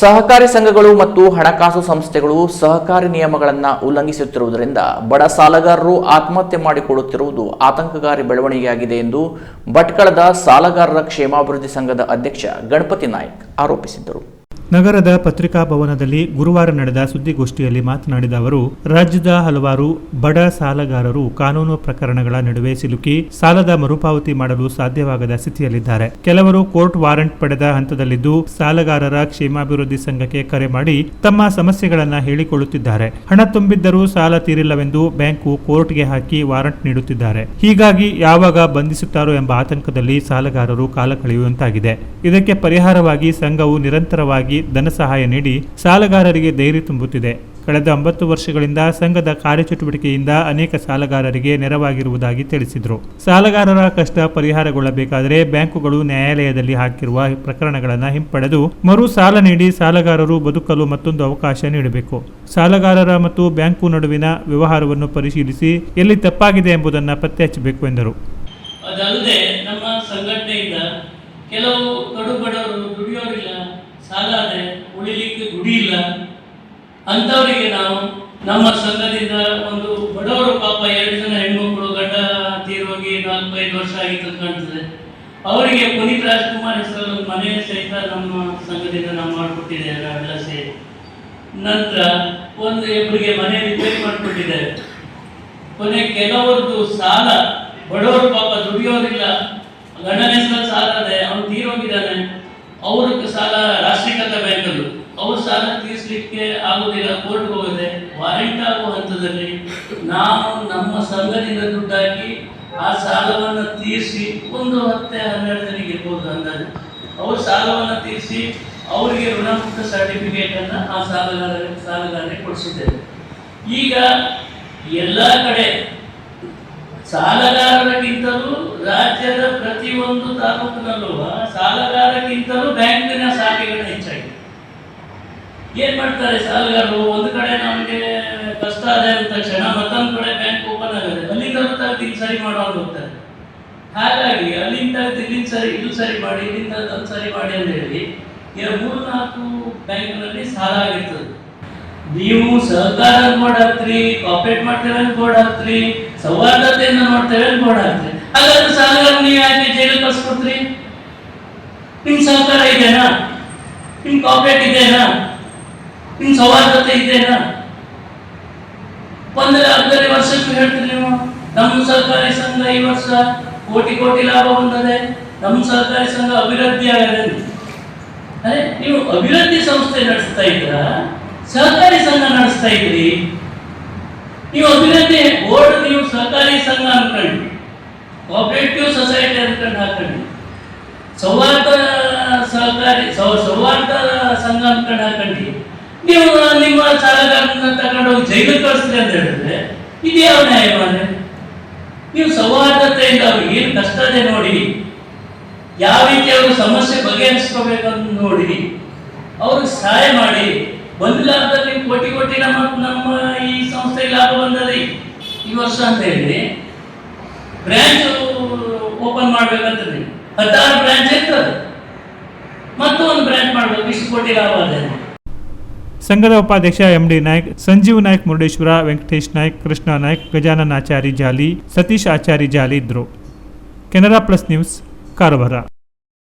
ಸಹಕಾರಿ ಸಂಘಗಳು ಮತ್ತು ಹಣಕಾಸು ಸಂಸ್ಥೆಗಳು ಸಹಕಾರಿ ನಿಯಮಗಳನ್ನು ಉಲ್ಲಂಘಿಸುತ್ತಿರುವುದರಿಂದ ಬಡ ಸಾಲಗಾರರು ಆತ್ಮಹತ್ಯೆ ಮಾಡಿಕೊಳ್ಳುತ್ತಿರುವುದು ಆತಂಕಕಾರಿ ಬೆಳವಣಿಗೆಯಾಗಿದೆ ಎಂದು ಭಟ್ಕಳದ ಸಾಲಗಾರರ ಕ್ಷೇಮಾಭಿವೃದ್ಧಿ ಸಂಘದ ಅಧ್ಯಕ್ಷ ಗಣಪತಿ ನಾಯ್ಕ್ ಆರೋಪಿಸಿದ್ದರು. ನಗರದ ಪತ್ರಿಕಾ ಭವನದಲ್ಲಿ ಗುರುವಾರ ನಡೆದ ಸುದ್ದಿಗೋಷ್ಠಿಯಲ್ಲಿ ಮಾತನಾಡಿದ ಅವರು, ರಾಜ್ಯದ ಹಲವಾರು ಬಡ ಸಾಲಗಾರರು ಕಾನೂನು ಪ್ರಕರಣಗಳ ನಡುವೆ ಸಿಲುಕಿ ಸಾಲದ ಮರುಪಾವತಿ ಮಾಡಲು ಸಾಧ್ಯವಾಗದ ಸ್ಥಿತಿಯಲ್ಲಿದ್ದಾರೆ. ಕೆಲವರು ಕೋರ್ಟ್ ವಾರೆಂಟ್ ಪಡೆದ ಹಂತದಲ್ಲಿದ್ದು ಸಾಲಗಾರರ ಕ್ಷೇಮಾಭಿವೃದ್ಧಿ ಸಂಘಕ್ಕೆ ಕರೆ ಮಾಡಿ ತಮ್ಮ ಸಮಸ್ಯೆಗಳನ್ನು ಹೇಳಿಕೊಳ್ಳುತ್ತಿದ್ದಾರೆ. ಹಣ ತುಂಬಿದ್ದರೂ ಸಾಲ ತೀರಿಲ್ಲವೆಂದು ಬ್ಯಾಂಕು ಕೋರ್ಟ್ಗೆ ಹಾಕಿ ವಾರಂಟ್ ನೀಡುತ್ತಿದ್ದಾರೆ. ಹೀಗಾಗಿ ಯಾವಾಗ ಬಂಧಿಸುತ್ತಾರೋ ಎಂಬ ಆತಂಕದಲ್ಲಿ ಸಾಲಗಾರರು ಕಾಲ ಕಳೆಯುವಂತಾಗಿದೆ. ಇದಕ್ಕೆ ಪರಿಹಾರವಾಗಿ ಸಂಘವು ನಿರಂತರವಾಗಿ ಧನ ಸಹಾಯ ನೀಡಿ ಸಾಲಗಾರರಿಗೆ ಧೈರ್ಯ ತುಂಬುತ್ತಿದೆ. ಕಳೆದ ಒಂಬತ್ತು ವರ್ಷಗಳಿಂದ ಸಂಘದ ಕಾರ್ಯಚಟುವಟಿಕೆಯಿಂದ ಅನೇಕ ಸಾಲಗಾರರಿಗೆ ನೆರವಾಗಿರುವುದಾಗಿ ತಿಳಿಸಿದರು. ಸಾಲಗಾರರ ಕಷ್ಟ ಪರಿಹಾರಗೊಳ್ಳಬೇಕಾದರೆ ಬ್ಯಾಂಕುಗಳು ನ್ಯಾಯಾಲಯದಲ್ಲಿ ಹಾಕಿರುವ ಪ್ರಕರಣಗಳನ್ನು ಹಿಂಪಡೆದು ಮರು ಸಾಲ ನೀಡಿ ಸಾಲಗಾರರು ಬದುಕಲು ಮತ್ತೊಂದು ಅವಕಾಶ ನೀಡಬೇಕು. ಸಾಲಗಾರರ ಮತ್ತು ಬ್ಯಾಂಕು ನಡುವಿನ ವ್ಯವಹಾರವನ್ನು ಪರಿಶೀಲಿಸಿ ಎಲ್ಲಿ ತಪ್ಪಾಗಿದೆ ಎಂಬುದನ್ನು ಪತ್ತೆ ಹಚ್ಚಬೇಕು ಎಂದರು. ಅದಲ್ಲದೆ ನಮ್ಮ ಸಂಘಟನೆಯಿಂದ ಕೆಲವು ಸಾಲ ಇದೆ ಉಳಿಲಿಕ್ಕೆ ಗುಡಿ ಇಲ್ಲ. ಅಂಥವರಿಗೆ ನಾವು ನಮ್ಮ ಸಂಘದಿಂದ ಒಂದು ಬಡವರು ಪಾಪ ಎರಡು ಜನ ಹೆಣ್ಮಕ್ಳು ಗಂಡ ತೀರೋಗಿ ನಾಲ್ಕೈದು ವರ್ಷ ಆಗಿತ್ತು ಕಾಣ್ತದೆ. ಅವರಿಗೆ ಪುನೀತ್ ರಾಜ್ಕುಮಾರ್ ಹೆಸರಲ್ಲಿ ಮನೆ ಸಹಿತ ನಮ್ಮ ಸಂಘದಿಂದ ನಾವು ಮಾಡಿಕೊಟ್ಟಿದ್ದೇವೆ ನಾವೆಲ್ಲ ನಂತರ ಒಂದು ಇಬ್ಬರಿಗೆ ಮನೆ ರಿಪೇರಿ ಮಾಡಿಕೊಟ್ಟಿದ್ದೇವೆ. ಕೊನೆ ಕೆಲವರದ್ದು ಸಾಲ, ಬಡವರು ಪಾಪ ದುಡಿಯೋರಿಲ್ಲ. ಗಂಡನ ಹೆಸರಲ್ಲಿ ಸಾಲ ಇದೆ ಅವ್ನು ತೀರೋಗಿದ್ದಾನೆ ಅವ್ರಿಗೆ ಸಾಲ ರಾಷ್ಟ್ರೀಕೃತ ಬ್ಯಾಂಕಲ್ಲಿ ಅವ್ರ ಸಾಲ ತೀರಿಸಲಿಕ್ಕೆ ಆಗುದಿಲ್ಲ, ಕೋರ್ಟ್ಗೆ ಹೋಗದೆ, ವಾರೆಂಟ್ ಆಗುವ ಹಂತದಲ್ಲಿ ನಾವು ನಮ್ಮ ಸಂಘದಿಂದ ದುಡ್ಡಾಕಿ ಆ ಸಾಲವನ್ನು ತೀರಿಸಿ ಒಂದು ಹತ್ತೆ ಹನ್ನೆರಡು ಜನಕ್ಕೆ ಇರ್ಬೋದು ಅಂದಾಜು. ಅವ್ರ ಸಾಲವನ್ನು ತೀರಿಸಿ ಅವರಿಗೆ ಋಣಮುಕ್ತ ಸರ್ಟಿಫಿಕೇಟ್ ಅನ್ನು ಆ ಸಾಲಗಾರ ಸಾಲಗಾರರಿಗೆ ಕೊಡಿಸಿದ್ದೇವೆ ಈಗ ಎಲ್ಲ ಕಡೆ ಸಾಲಗಾರರಿಗಿಂತಲೂ ರಾಜ್ಯದ ಪ್ರತಿಯೊಂದು ತಾಲೂಕಿನಲ್ಲೂ ಸಾಲಗಾರಕ್ಕಿಂತಲೂ ಬ್ಯಾಂಕಿನ ಶಾಖೆಗಳು ಹೆಚ್ಚಾಗಿದೆ. ಏನ್ ಮಾಡ್ತಾರೆ ಸಾಲಗಾರರು? ಒಂದು ಕಡೆ ನಮಗೆ ಕಷ್ಟ ಆದ ತಕ್ಷಣ ಮತ್ತೊಂದು ಕಡೆ ಬ್ಯಾಂಕ್ ಓಪನ್ ಆಗುತ್ತೆ. ಅಲ್ಲಿ ತೆಗೆದು ತಿಂಗ್ ಸರಿ ಮಾಡೋದು ಹೋಗ್ತಾರೆ. ಹಾಗಾಗಿ ಅಲ್ಲಿಂದ ತಿಂಗ್ ಸರಿ, ಇದು ಸರಿ ಮಾಡಿ, ಇಲ್ಲಿಂದ ಸರಿ ಮಾಡಿ ಅಂತ ಹೇಳಿ ಮೂರು ನಾಲ್ಕು ಬ್ಯಾಂಕ್ನಲ್ಲಿ ಸಾಲ ಆಗಿರ್ತದೆ. ನೀವು ಸಹಕಾರ ಬೋರ್ಡ್ ಹಾಕ್ರಿ ಕಾಪರೇಟ್ ಮಾಡ್ತೇವೆ ಅಂತ ಬೋರ್ಡ್ ಹಾಕ್ರಿ ಸೌಹಾರ್ದತೆಯಿಂದ ನೋಡ್ತೇವೆ ಅಂತ ಬೋರ್ಡ್ ಹಾಗಾದ್ರೆ ಸಾಲಗಾರ ನೀವು ಯಾಕೆ ಜೈಲು ಕಳ್ಸ್ಕೊತ್ರಿ ನಿಮ್ ಸಹಕಾರ ಇದೆನಾ? ನಿಮ್ ಕಾಪರೇಟ್ ಇದೆನಾ? ನಿಮ್ ಸೌಹಾರ್ದತೆ ಇದೆನಾ? ಒಂದು ಅರ್ಧನೇ ವರ್ಷಕ್ಕೆ ಹೇಳ್ತೀರಿ ನೀವು, ನಮ್ಮ ಸಹಕಾರಿ ಸಂಘ ಈ ವರ್ಷ ಕೋಟಿ ಕೋಟಿ ಲಾಭ ಬಂದದೆ ನಮ್ಮ ಸಹಕಾರಿ ಸಂಘ ಅಭಿವೃದ್ಧಿ ಆಗದೆ. ನೀವು ಅಭಿವೃದ್ಧಿ ಸಂಸ್ಥೆ ನಡೆಸ್ತಾ ಇದ್ದೀರಾ? ಸಹಕಾರಿ ಸಂಘ ನಡೆಸ್ತಾ ಇದ್ರಿ ನೀವು ಅಭಿವೃದ್ಧಿ ಬೋರ್ಡ್ ನೀವು ಸಹಕಾರಿ ಸಂಘ ಅನ್ಕೊಂಡ್ರಿ ಕೋಪರೇಟಿವ್ ಸೊಸೈಟಿ ಅನ್ಕೊಂಡು ಹಾಕೊಂಡ್ರಿ ಸೌಹಾರ್ದ ಸಹಕಾರಿ ಸೌಹಾರ್ದ ಸಂಘ ಅನ್ಕೊಂಡು ಹಾಕೊಂಡ್ರಿ ನೀವು ನಿಮ್ಮ ಸಾಲಗಾರನ ತಗೊಂಡು ಹೋಗಿ ಜೈಲಿಗೆ ಕಳಿಸ್ತೀರಿ ಅಂತ ಹೇಳಿದ್ರೆ ಇದೇ ಯಾವ ನ್ಯಾಯ ಮಾರ್ರೆ? ನೀವು ಸೌಹಾರ್ದತೆಯಿಂದ ಅವ್ರಿಗೆ ಏನು ಕಷ್ಟ ಇದೆ ನೋಡಿ, ಯಾವ ರೀತಿ ಅವರು ಸಮಸ್ಯೆ ಬಗೆಹರಿಸ್ಕೋಬೇಕಂತ ನೋಡಿ, ಅವ್ರಿಗೆ ಸಹಾಯ ಮಾಡಿ ಒಂದು ಲಾಭದಲ್ಲಿ ಕೋಟಿ ಕೋಟಿ ನಮ್ಮ ನಮ್ಮ ಈ ಸಂಸ್ಥೆಗೆ ಲಾಭ ಬಂದದೆ. ಈ ವರ್ಷ ಅಂತ ಹೇಳಿ ಬ್ರಾಂಚ್ ಓಪನ್ ಮಾಡ್ಬೇಕಂತದೆ. ಹತ್ತಾರು ಬ್ರಾಂಚ್ ಇರ್ತದೆ. ಮತ್ತು ಒಂದು ಬ್ರಾಂಚ್ ಮಾಡ್ಬೇಕು. ಇಷ್ಟು ಕೋಟಿ ಲಾಭ ಅದೇ. ಸಂಘದ ಉಪಾಧ್ಯಕ್ಷ ಎಂಡಿ ನಾಯ್ಕ್, ಸಂಜೀವ್ ನಾಯ್ಕ್, ಮುರುಡೇಶ್ವರ, ವೆಂಕಟೇಶ್ ನಾಯ್ಕ್, ಕೃಷ್ಣ ನಾಯ್ಕ್, ಗಜಾನನ್ ಆಚಾರಿ ಜಾಲಿ, ಸತೀಶ್ ಆಚಾರಿ ಜಾಲಿ ಇದ್ದರು ಕೆನರಾ ಪ್ಲಸ್ ನ್ಯೂಸ್, ಕಾರವಾರ.